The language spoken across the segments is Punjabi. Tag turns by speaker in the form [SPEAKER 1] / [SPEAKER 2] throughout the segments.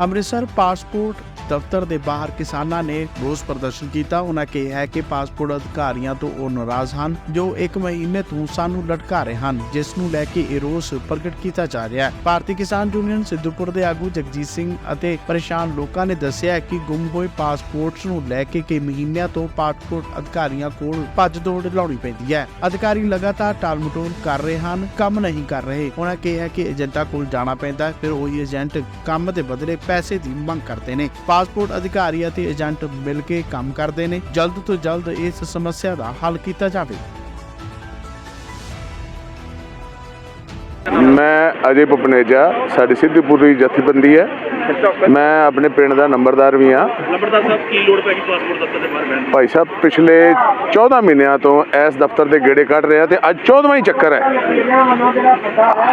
[SPEAKER 1] ਅੰਮ੍ਰਿਤਸਰ ਪਾਸਪੋਰਟ ਦਫ਼ਤਰ ਦੇ ਬਾਹਰ ਕਿਸਾਨਾਂ ਨੇ ਰੋਸ ਪ੍ਰਦਰਸ਼ਨ ਕੀਤਾ। ਉਹਨਾਂ ਕਿਹਾ ਕਿ ਪਾਸਪੋਰਟ ਅਧਿਕਾਰੀਆਂ ਤੋਂ ਉਹ ਨਾਰਾਜ਼ ਹਨ, ਜੋ 1 ਮਹੀਨੇ ਤੋਂ ਸਾਨੂੰ ਲਟਕਾ ਰਹੇ ਹਨ, ਜਿਸ ਨੂੰ ਲੈ ਕੇ ਇਹ ਰੋਸ ਪ੍ਰਗਟ ਕੀਤਾ ਜਾ ਰਿਹਾ ਹੈ। ਭਾਰਤੀ ਕਿਸਾਨ ਯੂਨੀਅਨ ਸਿੱਧੂਪੁਰ ਦੇ ਆਗੂ ਜਗਜੀਤ ਸਿੰਘ ਅਤੇ ਪਰੇਸ਼ਾਨ ਲੋਕਾਂ ਨੇ ਦੱਸਿਆ ਕਿ ਗੁੰਮ ਹੋਏ ਪਾਸਪੋਰਟਸ ਨੂੰ ਲੈ ਕੇ ਕਈ ਮਹੀਨਿਆਂ ਤੋਂ ਪਾਸਪੋਰਟ ਅਧਿਕਾਰੀਆਂ ਕੋਲ ਭੱਜ ਦੌੜ ਲਾਉਣੀ ਪੈਂਦੀ ਹੈ। ਅਧਿਕਾਰੀ ਲਗਾਤਾਰ ਟਾਲਮਟੋਲ ਕਰ ਰਹੇ ਹਨ, ਕੰਮ ਨਹੀਂ ਕਰ ਰਹੇ। ਉਹਨਾਂ ਕਿਹਾ ਕਿ ਏਜੰਟਾਂ ਕੋਲ ਜਾਣਾ ਪੈਂਦਾ ਫਿਰ ਉਹੀ ਏਜੰਟ ਕੰਮ ਦੇ ਬਦਲੇ ਪੈਸੇ ਦੀ ਮੰਗ ਕਰਦੇ ਨੇ। ਪਾਸਪੋਰਟ ਅਧਿਕਾਰੀ ਅਤੇ ਏਜੰਟ ਮਿਲ ਕੇ ਕੰਮ ਕਰਦੇ ਨੇ। ਜਲਦ ਤੋਂ ਜਲਦ ਇਸ ਸਮੱਸਿਆ ਦਾ ਹੱਲ ਕੀਤਾ ਜਾਵੇ।
[SPEAKER 2] ਮੈਂ ਅਜੇ ਪਪਨੇਜਾ ਸਾਡੀ ਸਿੱਧੀਪੁਰੀ ਜਥੇਬੰਦੀ ਹੈ। ਮੈਂ ਆਪਣੇ ਪਿੰਡ ਦਾ ਨੰਬਰਦਾਰ ਵੀ ਹਾਂ।
[SPEAKER 3] ਨੰਬਰਦਾਰ ਸਾਹਿਬ ਕੀ ਲੋੜ ਪੈ ਗਈ ਪਾਸਪੋਰਟ ਦਫ਼ਤਰ ਦੇ ਬਾਹਰ ਬੈਠਣ ਦੀ?
[SPEAKER 2] ਭਾਈ ਸਾਹਿਬ ਪਿਛਲੇ 14 ਮਹੀਨਿਆਂ ਤੋਂ ਇਸ ਦਫ਼ਤਰ ਦੇ ਗੇੜੇ ਕੱਢ ਰਿਹਾ ਤੇ ਅੱਜ 14ਵਾਂ ਹੀ ਚੱਕਰ ਹੈ।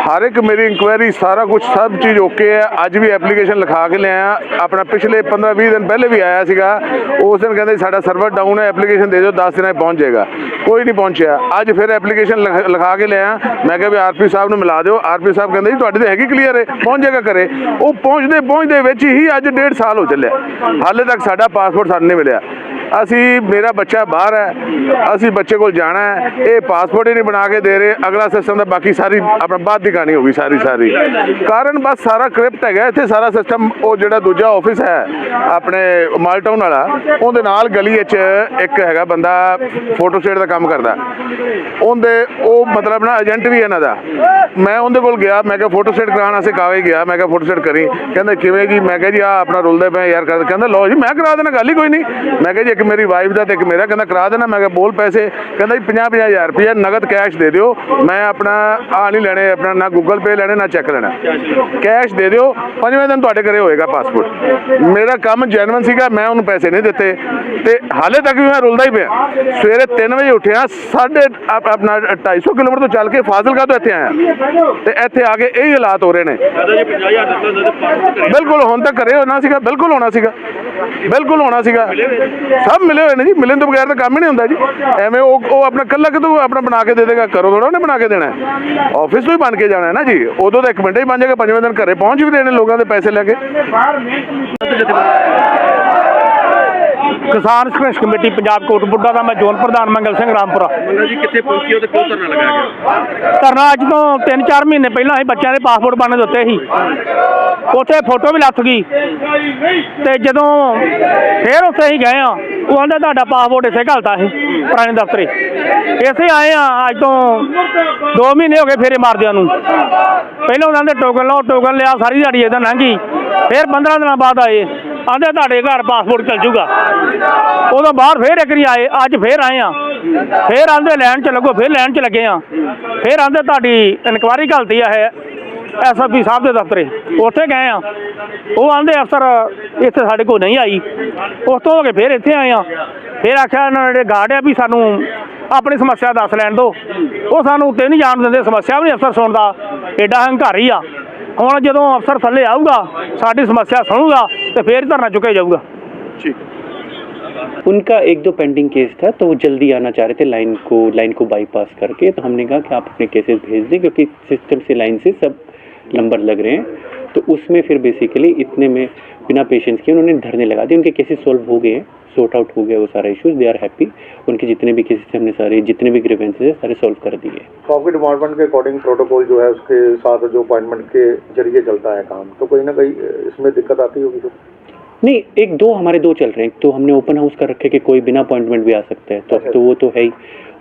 [SPEAKER 2] ਹਰ ਇੱਕ ਮੇਰੀ ਇਨਕੁਆਇਰੀ ਸਾਰਾ ਕੁਝ ਸਭ ਚੀਜ਼ ਓਕੇ ਹੈ। ਅੱਜ ਵੀ ਐਪਲੀਕੇਸ਼ਨ ਲਿਖਾ ਕੇ ਲਿਆਇਆ। ਆਪਣਾ ਪਿਛਲੇ 15-20 ਦਿਨ ਪਹਿਲੇ ਵੀ ਆਇਆ ਸੀਗਾ। ਉਸ ਦਿਨ ਕਹਿੰਦੇ ਸਾਡਾ ਸਰਵਰ ਡਾਊਨ ਹੈ ਐਪਲੀਕੇਸ਼ਨ ਦੇ ਦਿਓ 10 ਦਿਨਾਂ 'ਚ ਪਹੁੰਚ ਜਾਏਗਾ। ਕੋਈ ਨਹੀਂ ਪਹੁੰਚਿਆ। ਅੱਜ ਫਿਰ ਐਪਲੀਕੇਸ਼ਨ ਲਿਖਾ ਕੇ ਲਿਆਇਆ। ਮੈਂ ਕਿਹਾ ਵੀ ਆਰਪੀ ਸਾਹਿਬ ਨੂੰ ਮਿਲਾ ਦਿਓ ਆਰਪੀ ਸਾਹਿਬ ਕਹਿੰਦੇ ਜੀ, ਤੁਹਾਡੀ ਤਾਂ ਹੈਗੀ ਕਲੀਅਰ ਹੈ, ਪਹੁੰਚ ਜਾਏਗਾ ਘਰੇ। ਉਹ ਪਹੁੰਚਦੇ ਪਹੁੰਚਦੇ ਵਿੱਚ ਹੀ ਅੱਜ ਡੇਢ ਸਾਲ ਹੋ ਚੱਲਿਆ। ਹਾਲੇ ਤੱਕ ਸਾਡਾ ਪਾਸਪੋਰਟ ਸਾਨੂੰ ਨਹੀਂ ਮਿਲਿਆ। ਅਸੀਂ, ਮੇਰਾ ਬੱਚਾ ਬਾਹਰ ਹੈ, ਅਸੀਂ ਬੱਚੇ ਕੋਲ ਜਾਣਾ ਹੈ, ਇਹ ਪਾਸਪੋਰਟ ਹੀ ਨਹੀਂ ਬਣਾ ਕੇ ਦੇ ਰਹੇ, ਅਗਲਾ ਸਿਸਟਮ ਦਾ ਬਾਕੀ ਸਾਰੀ, ਆਪਣਾ ਬਾਅਦ ਦੀ ਕਹਾਣੀ ਹੋ ਗਈ ਸਾਰੀ ਸਾਰੀ। ਕਾਰਨ ਬਸ ਸਾਰਾ ਕ੍ਰਿਪਟ ਹੈਗਾ, ਇੱਥੇ ਸਾਰਾ ਸਿਸਟਮ ਉਹ ਜਿਹੜਾ ਦੂਜਾ ਆਫਿਸ ਹੈ, ਆਪਣੇ ਮਾਲਟਾਊਨ ਵਾਲਾ, ਉਹਦੇ ਨਾਲ ਗਲੀ ਵਿੱਚ ਇੱਕ ਹੈਗਾ ਬੰਦਾ ਫੋਟੋ ਸਟੇਟ ਦਾ ਕੰਮ ਕਰਦਾ। ਉਹਦੇ, ਉਹ ਮਤਲਬ ਨਾ ਏਜੰਟ ਵੀ ਇਹਨਾਂ ਦਾ। ਮੈਂ ਉਹਦੇ ਕੋਲ ਗਿਆ, ਮੈਂ ਕਿਹਾ ਫੋਟੋ ਸਟੇਟ ਕਰਾਉਣ ਵਾਸਤੇ ਕਾਵੇ ਗਿਆ, ਮੈਂ ਕਿਹਾ ਫੋਟੋ ਸਟੇਟ ਕਰੀ। ਕਹਿੰਦਾ, ਕਿਵੇਂ ਜੀ? ਮੈਂ ਕਿਹਾ ਜੀ ਆ ਆਪਣਾ ਰੁਲਦੇ ਪਏ ਯਾਰ ਕਰ ਕਹਿੰਦਾ, ਲਓ ਜੀ, ਮੈਂ ਕਰਾ ਦੇਣਾ, ਗੱਲ ਹੀ ਕੋਈ ਨਹੀਂ। ਮੈਂ ਕਿਹਾ, ਜੀ ਇੱਕ ਮੇਰੀ ਵਾਈਫ ਦਾ ਤੇ ਇੱਕ ਮੇਰਾ ਕਹਿੰਦਾ ਕਰਾ ਦੇਣਾ। ਮੈਂ ਕਿਹਾ ਬੋਲ ਪੈਸੇ। ਕਹਿੰਦਾ ਜੀ 50 ਹਜ਼ਾਰ ਰੁਪਏ ਨਗਦ ਕੈਸ਼ ਦੇ ਦਿਓ। ਮੈਂ ਆਪਣਾ ਆ ਨਹੀਂ ਲੈਣੇ ਆਪਣਾ ਨਾ ਗੂਗਲ ਪੇ ਲੈਣੇ ਨਾ ਚੈੱਕ ਲੈਣਾ। ਕੈਸ਼ ਦੇ ਦਿਓ। ਪੰਜਵੇਂ ਦਿਨ ਤੁਹਾਡੇ ਘਰੇ ਹੋਏਗਾ ਪਾਸਪੋਰਟ ਮੇਰਾ ਕੰਮ ਜੈਨੂਇਨ ਸੀਗਾ ਮੈਂ ਉਹਨੂੰ ਪੈਸੇ ਨਹੀਂ ਦਿੱਤੇ। ਤੇ ਹਾਲੇ ਤੱਕ ਵੀ ਮੈਂ ਰੁਲਦਾ ਹੀ ਪਿਆ। ਸਵੇਰੇ 3 ਵਜੇ ਉੱਠਿਆ ਸਾਢੇ ਆਪ- ਆਪਣਾ 250 ਕਿਲੋਮੀਟਰ ਤੋਂ ਚੱਲ ਕੇ ਫਾਜ਼ਿਲਕਾ ਤੋਂ ਇੱਥੇ ਆਇਆ। ਤੇ ਇੱਥੇ ਆ ਕੇ ਇਹ ਹਾਲਾਤ ਹੋ ਰਹੇ ਨੇ।
[SPEAKER 3] 50000 ਕਰੇ
[SPEAKER 2] ਬਿਲਕੁਲ ਹੁਣ ਤਾਂ ਘਰੇ ਹੋਣਾ ਸੀਗਾ ਬਿਲਕੁਲ ਹੋਣਾ ਸੀਗਾ। ਬਿਲਕੁਲ ਹੋਣਾ ਸੀਗਾ। ਸਭ ਮਿਲੇ ਹੋਏ ਨੇ ਜੀ, ਮਿਲਣ ਤੋਂ ਬਗੈਰ ਤਾਂ ਕੰਮ ਹੀ ਨਹੀਂ ਹੁੰਦਾ ਜੀ। ਐਵੇਂ ਉਹ ਉਹ ਆਪਣਾ ਕੱਲਾ ਕਿਦੋਂ ਆਪਣਾ ਬਣਾ ਕੇ ਦੇ ਦੇਗਾ ਕਰੋ ਥੋੜਾ ਉਹਨੇ ਬਣਾ ਕੇ ਦੇਣਾ। ਆਫਿਸ ਤੋਂ ਹੀ ਬਣ ਕੇ ਜਾਣਾ ਹੈ ਨਾ ਜੀ। ਉਦੋਂ ਤਾਂ ਇੱਕ ਮਿੰਟ ਹੀ ਬਣ ਜਾਏਗਾ, ਪੰਜਵੇਂ ਦਿਨ ਘਰੇ ਪਹੁੰਚ ਵੀ ਦੇਣੇ ਲੋਕਾਂ ਦੇ ਪੈਸੇ ਲੈ ਕੇ।
[SPEAKER 4] ਕਿਸਾਨ ਸੰਘਰਸ਼ ਕਮੇਟੀ ਪੰਜਾਬ ਕੋਟਬੁੱਡਾ ਦਾ ਮੈਂ ਜ਼ੋਨ ਪ੍ਰਧਾਨ ਮੰਗਲ ਸਿੰਘ ਰਾਮਪੁਰਾ।
[SPEAKER 3] ਮੰਗਲ ਜੀ ਕਿੱਥੇ ਪਹੁੰਚੀ ਹੋ ਤੇ ਕਿਉਂ ਧਰਨਾ ਲਗਾਇਆ ਗਿਆ?
[SPEAKER 4] ਧਰਨਾ ਅੱਜ ਤੋਂ 3-4 ਮਹੀਨੇ ਪਹਿਲਾਂ ਅਸੀਂ ਬੱਚਿਆਂ ਦੇ ਪਾਸਪੋਰਟ ਬਣਨ ਦਿੱਤੇ ਸੀ ਉੱਥੇ ਫੋਟੋ ਵੀ ਲੱਥ ਗਈ। ਤੇ ਜਦੋਂ ਫੇਰ ਉੱਥੇ ਅਸੀਂ ਗਏ ਆ ਉਹ ਕਹਿੰਦਾ ਤੁਹਾਡਾ ਪਾਸਪੋਰਟ ਇਸੇ ਘਲਤਾ ਸੀ ਪੁਰਾਣੇ ਦਫ਼ਤਰੇ। ਇਸੇ ਆਏ ਆ ਅੱਜ ਤੋਂ 2 ਮਹੀਨੇ ਹੋ ਗਏ ਫੇਰੇ ਮਾਰਦਿਆਂ ਨੂੰ। ਪਹਿਲਾਂ ਉਹਨਾਂ ਦੇ ਟੋਕਨ ਲਓ ਟੋਕਨ ਲਿਆ ਸਾਰੀ ਦਿਹਾੜੀ ਇਹਦਾ ਲੰਘੀ। ਫੇਰ 15 ਦਿਨਾਂ ਬਾਅਦ ਆਏ। ਆਂਦੇ ਤੁਹਾਡੇ ਘਰ ਪਾਸਪੋਰਟ ਚੱਲ ਜੂਗਾ। ਉਦੋਂ ਬਾਹਰ ਫੇਰ ਇੱਕ ਵਾਰੀ ਆਏ, ਅੱਜ ਫੇਰ ਆਏ ਆ। ਫੇਰ ਆਂਦੇ ਲੈਣ ਚ ਲੱਗੋ, ਫੇਰ ਲੈਣ ਚ ਲੱਗੇ ਆ। ਫੇਰ ਆਂਦੇ ਤੁਹਾਡੀ ਇਨਕੁਆਰੀ ਘਲਤੀ ਆ ਹੈ ਐਸਐਸਪੀ ਸਾਹਿਬ ਦੇ ਦਫ਼ਤਰੇ। ਉੱਥੇ ਗਏ ਆ। ਉਹ ਆਂਦੇ ਅਫਸਰ, ਇੱਥੇ ਸਾਡੇ ਕੋਲ ਨਹੀਂ ਆਈ। ਉਸ ਤੋਂ ਹੋ ਕੇ ਫੇਰ ਇੱਥੇ ਆਏ ਆ। ਫੇਰ ਆਖਿਆ ਇਹਨਾਂ ਜਿਹੜੇ ਗਾਰਡ ਆ ਵੀ ਸਾਨੂੰ ਆਪਣੀ ਸਮੱਸਿਆ ਦੱਸ ਲੈਣ ਦਿਓ ਉਹ ਸਾਨੂੰ ਉੱਤੇ ਨਹੀਂ ਜਾਣ ਦਿੰਦੇ, ਸਮੱਸਿਆ ਵੀ ਨਹੀਂ ਅਫਸਰ ਸੁਣਦਾ। ਐਡਾ ਹੰਕਾਰੀ ਆ। ਹੁਣ ਜਦੋਂ ਅਫਸਰ ਥੱਲੇ ਆਊਗਾ ਸਾਡੀ ਸਮੱਸਿਆ ਸੁਣੂਗਾ ਤੇ ਫੇਰ ਹੀ ਧਰਨਾ ਚੁੱਕਿਆ ਜਾਊਗਾ
[SPEAKER 5] उनका एक दो पेंडिंग केस था तो वो जल्दी आना चाह रहे थे लाइन को लाइन को बाईपास करके तो हमने कहा कि आप अपने केसेस भेज दें क्योंकि सिस्टम से लाइन से सब नंबर लग रहे हैं तो उसमें फिर बेसिकली इतने में बिना पेशेंस के उन्होंने धरने लगा दिए उनके केसेस सॉल्व हो गए हैं सॉर्ट आउट हो गया वो सारा इशूज दे आर हैप्पी उनके जितने भी केसेस हमने सारे जितने भी ग्रीवेंसेज है सारे सॉल्व कर दिए.
[SPEAKER 6] तो आपके डिपार्टमेंट के अकॉर्डिंग प्रोटोकॉल जो है उसके साथ जो अपॉइंटमेंट के ज़रिए चलता है काम तो कहीं ना कहीं इसमें दिक्कत आती होगी तो?
[SPEAKER 5] नहीं एक दो हमारे दो चल रहे हैं. तो हमने ओपन हाउस कर रखे कि कोई बिना अपॉइंटमेंट भी आ सकता है. तो अब तो वो तो है ही.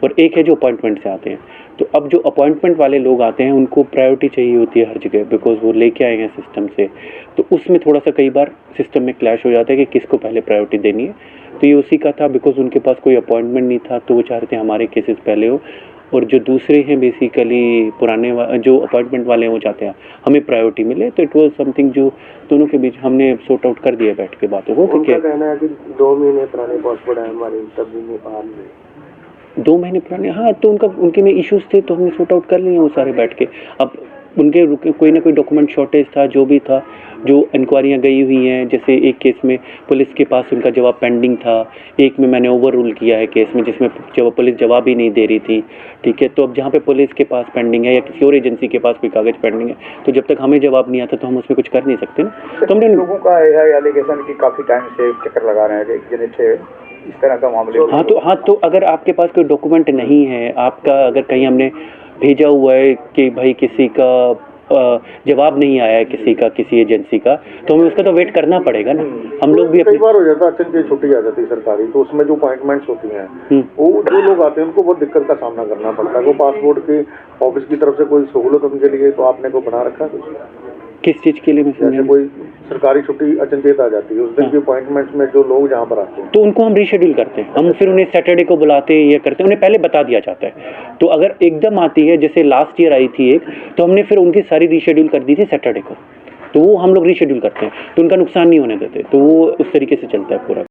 [SPEAKER 5] और एक है जो अपॉइंटमेंट से आते हैं। तो अब जो अपॉइंटमेंट वाले लोग आते हैं, उनको प्रायोरिटी चाहिए होती है हर जगह बिकॉज़ वो लेके आए हैं सिस्टम से। तो उसमें थोड़ा सा कई बार सिस्टम में क्लैश हो जाता है कि किसको पहले प्रायोरिटी देनी है। तो ये उसी का था बिकॉज़ उनके पास कोई अपॉइंटमेंट नहीं था तो वो चाह रहे थे हमारे केसेस पहले हो। और जो दूसरे हैं बेसिकली पुराने वा- जो अपॉइंटमेंट वाले हैं, वो चाहते हैं हमें प्रायोरिटी मिले। तो इट वाज समथिंग जो दोनों के बीच हमने सॉर्ट आउट कर दिया बैठ के बातों को
[SPEAKER 6] कहना है कि दो महीने पुराने पासपोर्ट है हमारे, तब भी आ रहे
[SPEAKER 5] दो महीने पुराने हाँ तो उनका, उनके में इश्यूज़ थे तो हमने सॉर्ट आउट कर लिए वो सारे बैठ के। अब उनके रुके- कोई ना कोई डॉक्यूमेंट शॉर्टेज था, जो भी था, जो इंक्वायरियाँ गई हुई हैं, जैसे एक केस में पुलिस के पास उनका जवाब पेंडिंग था, एक में मैंने ओवर रूल किया है केस में, जिसमें जब पुलिस जवाब ही नहीं दे रही थी, ठीक है? तो अब जहाँ पे पुलिस के पास पेंडिंग है, या किसी और एजेंसी के पास कोई कागज़ पेंडिंग है तो जब तक हमें जवाब नहीं आता तो हम उसमें कुछ कर नहीं सकते ना। तो हमने
[SPEAKER 6] लोगों का एलिगेशन की काफ़ी टाइम से चक्कर लगा रहे हैं इस तरह का मामले
[SPEAKER 5] हाँ तो हाँ तो अगर आपके पास कोई डॉक्यूमेंट नहीं है आपका अगर कहीं हमने भेजा हुआ है कि भाई किसी का जवाब नहीं आया है किसी का किसी एजेंसी का तो हमें उसका तो वेट करना पड़ेगा ना। हम लोग भी
[SPEAKER 6] कई बार हो जाता है अचानक छुट्टी आ जाती है सरकारी तो उसमें जो अपॉइंटमेंट्स होती हैं
[SPEAKER 5] हम्म।
[SPEAKER 6] वो जो लोग आते हैं उनको बहुत दिक्कत का सामना करना पड़ता है। वो पासपोर्ट के ऑफ़िस की तरफ़ से कोई सहूलत उनके लिए तो आपने को बना रखा है
[SPEAKER 5] किस चीज़ के लिए
[SPEAKER 6] जैसे कोई सरकारी छुट्टी अचनचेत आ जाती है उस दिन
[SPEAKER 5] हाँ।
[SPEAKER 6] की अपॉइंटमेंट्स में जो लोग जहाँ पर आते हैं।
[SPEAKER 5] तो उनको हम रीशेड्यूल करते हैं। हम फिर उन्हें सैटरडे को बुलाते हैं ये करते हैं। उन्हें पहले बता दिया जाता है। तो अगर एकदम आती है जैसे लास्ट ईयर आई थी एक तो हमने फिर उनकी सारी रीशेड्यूल कर दी थी सैटरडे को। तो वो हम लोग रीशेड्यूल करते हैं। तो उनका नुकसान नहीं होने देते। तो वो उस तरीके से चलता है पूरा।